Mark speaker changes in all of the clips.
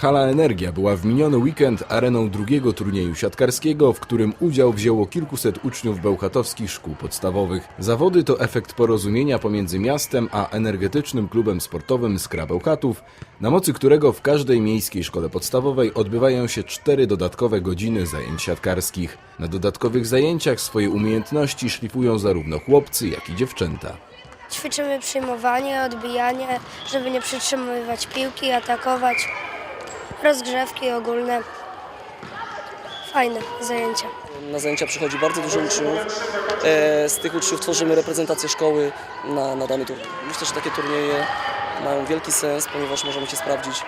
Speaker 1: Hala Energia była w miniony weekend areną drugiego turnieju siatkarskiego, w którym udział wzięło kilkuset uczniów bełchatowskich szkół podstawowych. Zawody to efekt porozumienia pomiędzy miastem a energetycznym klubem sportowym Skra Bełchatów, na mocy którego w każdej miejskiej szkole podstawowej odbywają się cztery dodatkowe godziny zajęć siatkarskich. Na dodatkowych zajęciach swoje umiejętności szlifują zarówno chłopcy, jak i dziewczęta.
Speaker 2: Ćwiczymy przyjmowanie, odbijanie, żeby nie przytrzymywać piłki, atakować, rozgrzewki ogólne. Fajne zajęcia.
Speaker 3: Na zajęcia przychodzi bardzo dużo uczniów. E, Z tych uczniów tworzymy reprezentację szkoły na, na dany turniej. Myślę, że takie turnieje mają wielki sens, ponieważ możemy się sprawdzić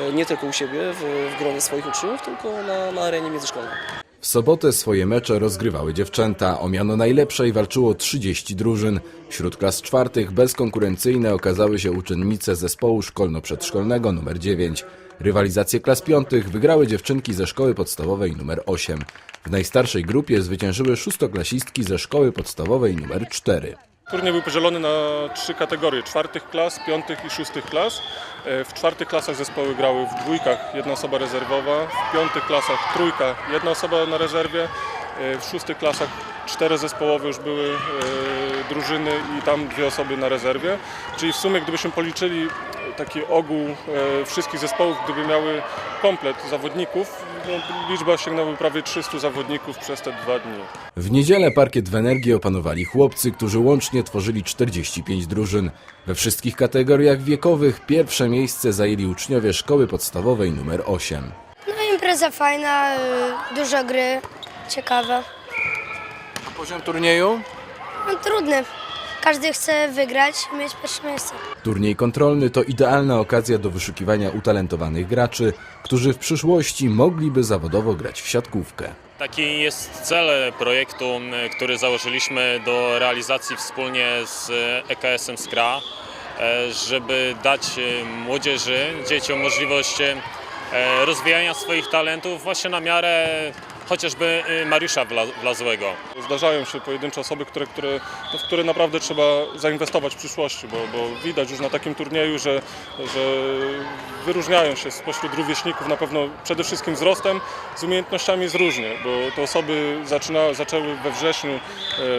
Speaker 3: e, nie tylko u siebie w, w gronie swoich uczniów, tylko na, na arenie międzyszkolnej.
Speaker 1: W sobotę swoje mecze rozgrywały dziewczęta. O miano najlepszej walczyło 30 drużyn. Wśród klas czwartych bezkonkurencyjne okazały się uczennice zespołu szkolno-przedszkolnego nr 9. Rywalizację klas piątych wygrały dziewczynki ze szkoły podstawowej nr 8. W najstarszej grupie zwyciężyły szóstoklasistki ze szkoły podstawowej nr 4.
Speaker 4: Turniej był podzielony na trzy kategorie, czwartych klas, piątych i szóstych klas. E, W czwartych klasach zespoły grały w dwójkach, jedna osoba rezerwowa, w piątych klasach trójka, jedna osoba na rezerwie, e, w szóstych klasach cztery zespołowe już były e, drużyny i tam dwie osoby na rezerwie. Czyli w sumie gdybyśmy policzyli taki ogół wszystkich zespołów, gdyby miały komplet zawodników, no, liczba sięgnęłaby prawie 300 zawodników przez te dwa dni.
Speaker 1: W niedzielę parkiet w Energii opanowali chłopcy, którzy łącznie tworzyli 45 drużyn. We wszystkich kategoriach wiekowych pierwsze miejsce zajęli uczniowie szkoły podstawowej nr 8.
Speaker 2: No impreza fajna, y, dużo gry, ciekawe.
Speaker 1: Poziom turnieju?
Speaker 2: No trudny. Każdy chce wygrać i mieć pierwsze miejsce.
Speaker 1: Turniej kontrolny to idealna okazja do wyszukiwania utalentowanych graczy, którzy w przyszłości mogliby zawodowo grać w siatkówkę.
Speaker 5: Taki jest cel projektu, który założyliśmy do realizacji wspólnie z EKS-em Skra, e, żeby dać e, młodzieży, dzieciom możliwość e, rozwijania swoich talentów właśnie na miarę chociażby e, Mariusza Wla- Wlazłego.
Speaker 4: Zdarzają się pojedyncze osoby, które, które, w które naprawdę trzeba zainwestować w przyszłości, bo, bo widać już na takim turnieju, że, że wyróżniają się spośród rówieśników na pewno przede wszystkim wzrostem, z umiejętnościami jest różnie, bo te osoby zaczyna, zaczęły we wrześniu, e,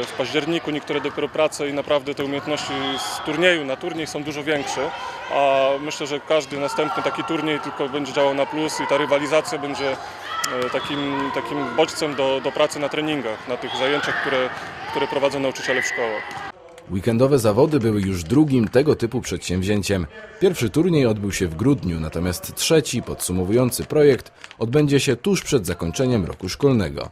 Speaker 4: w październiku, niektóre dopiero pracę i naprawdę te umiejętności z turnieju na turniej są dużo większe, a myślę, że każdy następny taki turniej tylko będzie działał na plus i ta rywalizacja będzie takim, takim bodźcem do, do pracy na treningach, na tych zajęciach, które, które prowadzą nauczyciele w szkołach.
Speaker 1: Weekendowe zawody były już drugim tego typu przedsięwzięciem. Pierwszy turniej odbył się w grudniu, natomiast trzeci, podsumowujący projekt, odbędzie się tuż przed zakończeniem roku szkolnego.